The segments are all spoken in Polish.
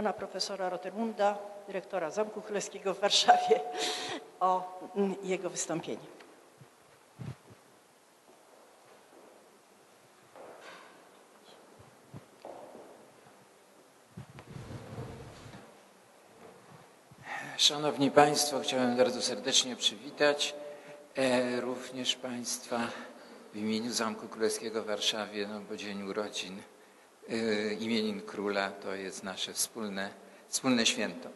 pana profesora Rotermunda, dyrektora Zamku Królewskiego w Warszawie, o mm, jego wystąpienie. Szanowni Państwo, chciałem bardzo serdecznie przywitać e, również Państwa w imieniu Zamku Królewskiego w Warszawie, no bo dzień urodzin imienin króla to jest nasze wspólne, wspólne święto.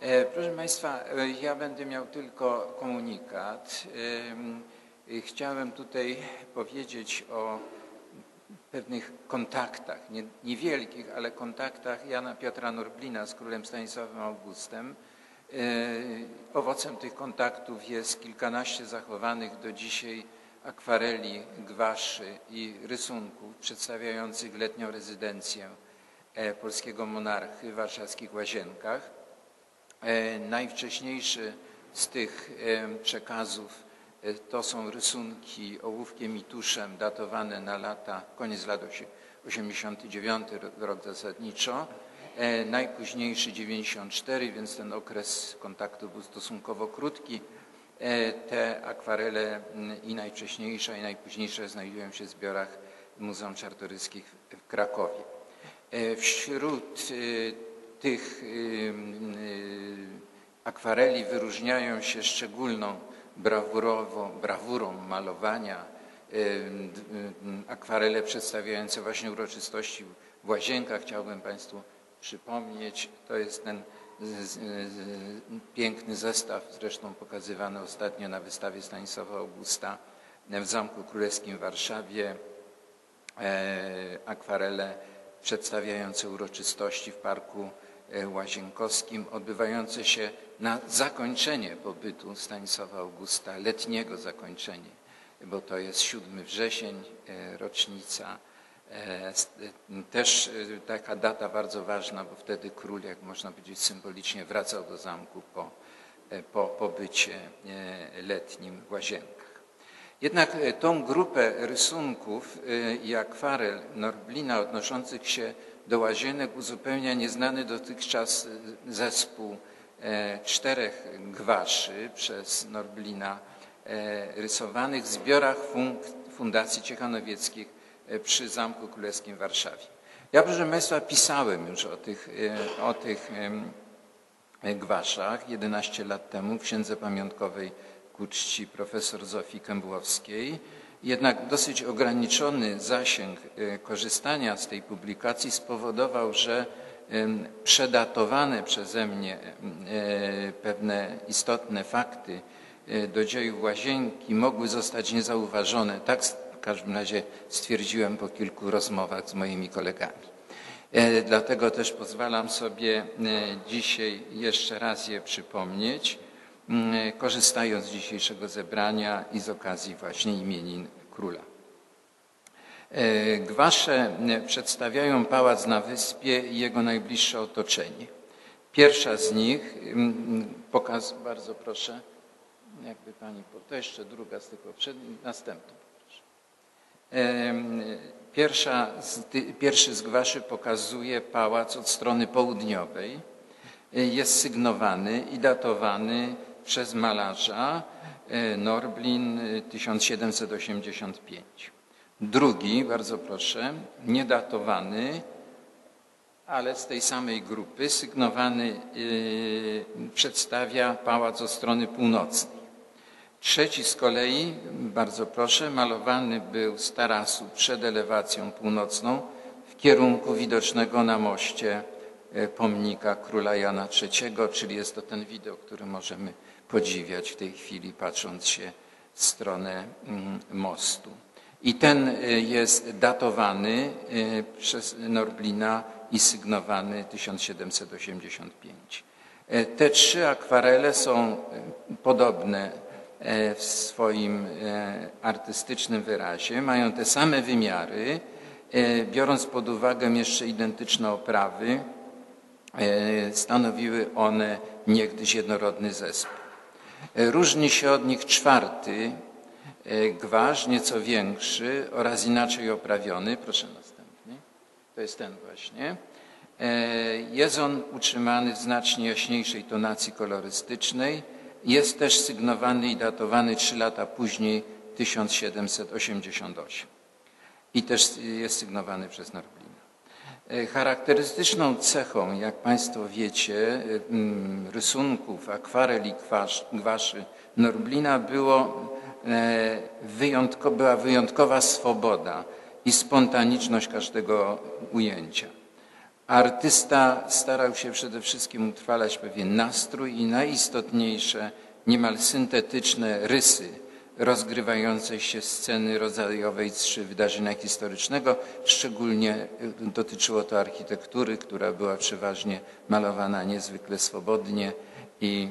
E, proszę Państwa, e, ja będę miał tylko komunikat. E, chciałem tutaj powiedzieć o pewnych kontaktach, nie, niewielkich, ale kontaktach Jana Piotra Norblina z królem Stanisławem Augustem. Owocem tych kontaktów jest kilkanaście zachowanych do dzisiaj akwareli, gwaszy i rysunków przedstawiających letnią rezydencję e, polskiego monarchy w warszawskich Łazienkach. E, najwcześniejszy z tych przekazów to są rysunki ołówkiem i tuszem datowane na lata, koniec lat 89 rok zasadniczo, E, najpóźniejszy 94, więc ten okres kontaktu był stosunkowo krótki. E, te akwarele i najwcześniejsza i najpóźniejsze znajdują się w zbiorach Muzeum Czartoryskich w Krakowie. E, wśród tych akwareli wyróżniają się szczególną brawurową, brawurą malowania akwarele przedstawiające właśnie uroczystości w Łazienkach. Chciałbym Państwu przypomnieć. To jest ten piękny zestaw, zresztą pokazywany ostatnio na wystawie Stanisława Augusta w Zamku Królewskim w Warszawie. E, akwarele przedstawiające uroczystości w Parku e, Łazienkowskim, odbywające się na zakończenie pobytu Stanisława Augusta, letniego zakończenie, bo to jest 7 wrzesień, e, rocznica też e, taka data bardzo ważna, bo wtedy król, jak można powiedzieć symbolicznie, wracał do zamku po, e, po pobycie letnim w Łazienkach. Jednak tą grupę rysunków i akwarel Norblina odnoszących się do Łazienek uzupełnia nieznany dotychczas zespół czterech gwaszy przez Norblina rysowanych w zbiorach Fundacji Ciechanowieckich E, przy Zamku Królewskim w Warszawie. Ja, proszę Państwa, pisałem już o tych, e, o tych gwaszach 11 lat temu w Księdze Pamiątkowej ku czci profesor Zofii Kębłowskiej. Jednak dosyć ograniczony zasięg e, korzystania z tej publikacji spowodował, że przedatowane przeze mnie pewne istotne fakty do dziejów Łazienki mogły zostać niezauważone. Tak każdym razie stwierdziłem po kilku rozmowach z moimi kolegami. E, dlatego też pozwalam sobie e, dzisiaj jeszcze raz je przypomnieć, mm, korzystając z dzisiejszego zebrania i z okazji właśnie imienin króla. E, gwasze przedstawiają pałac na wyspie i jego najbliższe otoczenie. Pierwsza z nich, pokaz, bardzo proszę, jakby pani, to jeszcze druga z tych poprzednich, następna. Pierwsza, pierwszy z gwaszy pokazuje pałac od strony południowej. Jest sygnowany i datowany przez malarza e, Norblin 1785. Drugi, bardzo proszę, niedatowany, ale z tej samej grupy, sygnowany e, przedstawia pałac od strony północnej. Trzeci z kolei, bardzo proszę, malowany był z tarasu przed elewacją północną w kierunku widocznego na moście e, pomnika króla Jana III, czyli jest to ten widok, który możemy podziwiać w tej chwili, patrząc się w stronę mm, mostu. I ten e, jest datowany e, przez Norblina i sygnowany 1785. Te trzy akwarele są podobne w swoim e, artystycznym wyrazie, mają te same wymiary, e, biorąc pod uwagę jeszcze identyczne oprawy, stanowiły one niegdyś jednorodny zespół. Różni się od nich czwarty gwarz, nieco większy oraz inaczej oprawiony. Proszę następny. To jest ten właśnie. E, Jest on utrzymany w znacznie jaśniejszej tonacji kolorystycznej. Jest też sygnowany i datowany trzy lata później, 1788. I też jest sygnowany przez Norblina. E, Charakterystyczną cechą, jak Państwo wiecie, mm, rysunków, akwareli gwaszy Norblina było, e, wyjątko, była wyjątkowa swoboda i spontaniczność każdego ujęcia. Artysta starał się przede wszystkim utrwalać pewien nastrój i najistotniejsze, niemal syntetyczne rysy rozgrywającej się sceny rodzajowej czy wydarzenia historycznego. Szczególnie y, dotyczyło to architektury, która była przeważnie malowana niezwykle swobodnie i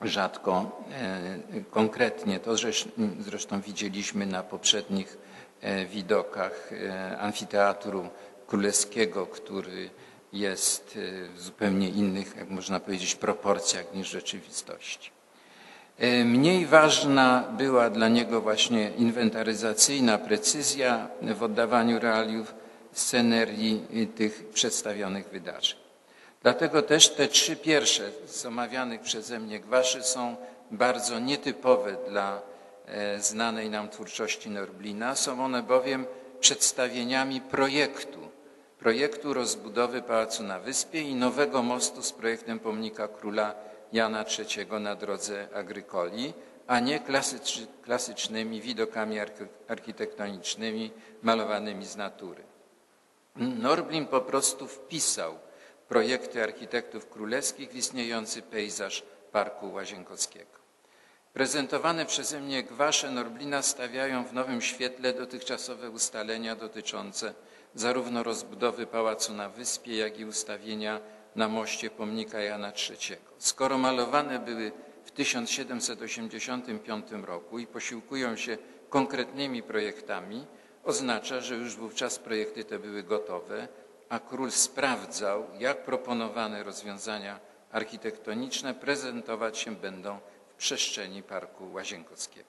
rzadko e, konkretnie. To zresz- zresztą widzieliśmy na poprzednich e, widokach e, amfiteatru królewskiego, który jest e, w zupełnie innych, jak można powiedzieć, proporcjach niż rzeczywistości. E, Mniej ważna była dla niego właśnie inwentaryzacyjna precyzja w oddawaniu realiów scenerii y, tych przedstawionych wydarzeń. Dlatego też te trzy pierwsze z omawianych przeze mnie gwaszy są bardzo nietypowe dla e, znanej nam twórczości Norblina. Są one bowiem przedstawieniami projektu, projektu rozbudowy Pałacu na Wyspie i nowego mostu z projektem pomnika króla Jana III na drodze Agrykoli, a nie klasycz, klasycznymi widokami archi- architektonicznymi malowanymi z natury. Norblin po prostu wpisał projekty architektów królewskich w istniejący pejzaż Parku Łazienkowskiego. Prezentowane przeze mnie gwasze Norblina stawiają w nowym świetle dotychczasowe ustalenia dotyczące zarówno rozbudowy Pałacu na Wyspie, jak i ustawienia na moście pomnika Jana III. Skoro malowane były w 1785 roku i posiłkują się konkretnymi projektami, oznacza, że już wówczas projekty te były gotowe, a król sprawdzał, jak proponowane rozwiązania architektoniczne prezentować się będą w przestrzeni Parku Łazienkowskiego.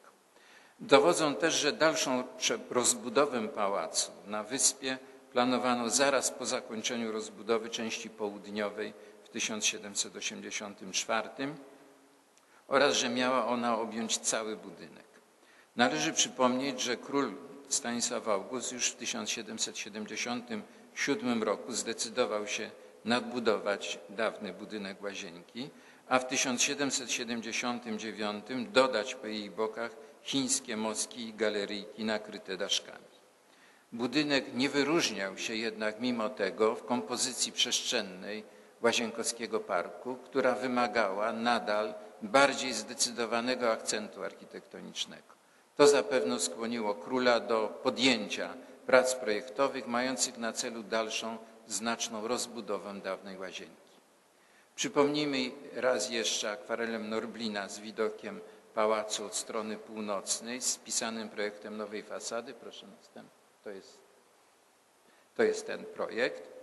Dowodzą też, że dalszą rozbudowę pałacu na wyspie planowano zaraz po zakończeniu rozbudowy części południowej w 1784 oraz że miała ona objąć cały budynek. Należy przypomnieć, że król Stanisław August już w 1777 roku zdecydował się nadbudować dawny budynek łazienki, a w 1779 dodać po jej bokach chińskie moski i galeryjki nakryte daszkami. Budynek nie wyróżniał się jednak mimo tego w kompozycji przestrzennej Łazienkowskiego Parku, która wymagała nadal bardziej zdecydowanego akcentu architektonicznego. To zapewne skłoniło króla do podjęcia prac projektowych mających na celu dalszą znaczną rozbudowę dawnej łazienki. Przypomnijmy raz jeszcze akwarelem Norblina z widokiem pałacu od strony północnej z spisanym projektem nowej fasady. Proszę następny. To jest, to jest ten projekt.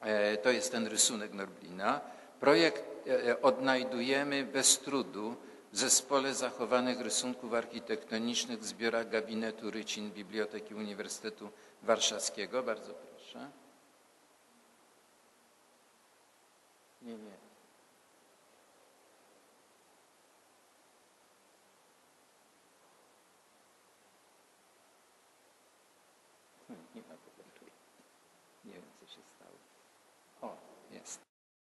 E, To jest ten rysunek Norblina. Projekt e, odnajdujemy bez trudu w zespole zachowanych rysunków architektonicznych w zbiorach gabinetu Rycin Biblioteki Uniwersytetu Warszawskiego. Bardzo proszę. Nie, nie.